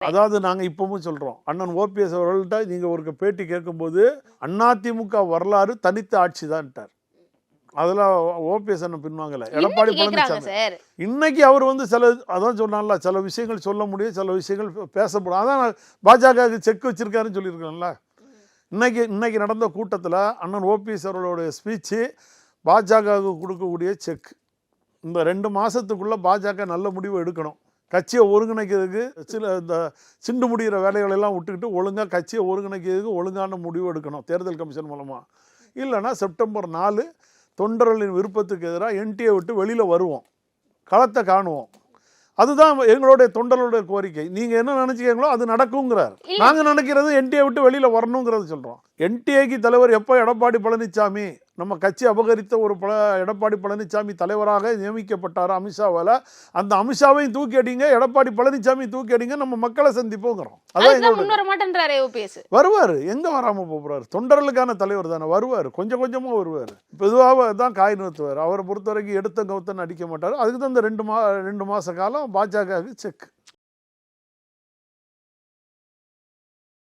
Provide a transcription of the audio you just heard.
அதாவது நாங்க இப்பவும் சொல்றோம். அண்ணன் ஓபிஎஸ் அவர்கள்ட்ட நீங்க ஒரு பேட்டி கேட்கும்போது அதிமுக வரலாறு தனித்த ஆட்சி தான்ட்டார் அதெல்லாம் ஓபிஎஸ் அண்ணன் பின்வாங்கல. எடப்பாடி பழனிசாமி இன்னைக்கு அவர் வந்து சில அதான் சொன்னான்ல சில விஷயங்கள் சொல்ல முடியும் சில விஷயங்கள் பேசப்படும். அதான் பாஜக செக் வச்சிருக்காருன்னு சொல்லியிருக்கேன்ல இன்னைக்கு இன்னைக்கு நடந்த கூட்டத்தில் அண்ணன் ஓபிஎஸ் அவர்களுடைய ஸ்பீச்சு பாஜகவுக்கு கொடுக்கக்கூடிய செக் இந்த ரெண்டு மாசத்துக்குள்ள பாஜக நல்ல முடிவு எடுக்கணும். கட்சியை ஒருங்கிணைக்கிறதுக்கு சில இந்த சிண்டு முடிகிற வேலைகளை எல்லாம் விட்டுக்கிட்டு ஒழுங்காக கட்சியை ஒருங்கிணைக்கிறதுக்கு ஒழுங்கான முடிவு எடுக்கணும் தேர்தல் கமிஷன் மூலமாக இல்லைன்னா செப்டம்பர் நாலு தொண்டர்களின் விருப்பத்துக்கு எதிராக என்டிஏ விட்டு வெளியில் வருவோம் களத்தை காணுவோம். அதுதான் எங்களுடைய தொண்டர்களுடைய கோரிக்கை. நீங்க என்ன நினைச்சுக்கீங்களோ அது நடக்குங்கிறார். நாங்க நினைக்கிறது என்டிஏ விட்டு வெளியில வரணுங்கிறது சொல்றோம். என்டிஏக்கு தலைவர் எப்போ எடப்பாடி பழனிசாமி நம்ம கட்சி அபகரித்த ஒரு பல எடப்பாடி பழனிசாமி தலைவராக நியமிக்கப்பட்டார் அமித்ஷாவால். அந்த அமித்ஷாவையும் தூக்கி அடிங்க எடப்பாடி பழனிசாமி தூக்கி அடிங்க நம்ம மக்களை சந்திப்போங்கிறோம். அதான் வருவார். எங்க வராம போறாரு? தொண்டர்களுக்கான தலைவர் தானே வருவார். கொஞ்சம் கொஞ்சமா வருவார். பொதுவாக தான் காய் நிறுத்துவார் அவரை பொறுத்த வரைக்கும் எடுத்த கவுத்தன்னு அடிக்க மாட்டார். அதுக்கு தான் இந்த ரெண்டு மா ரெண்டு மாச காலம் பாஜகவுக்கு செக்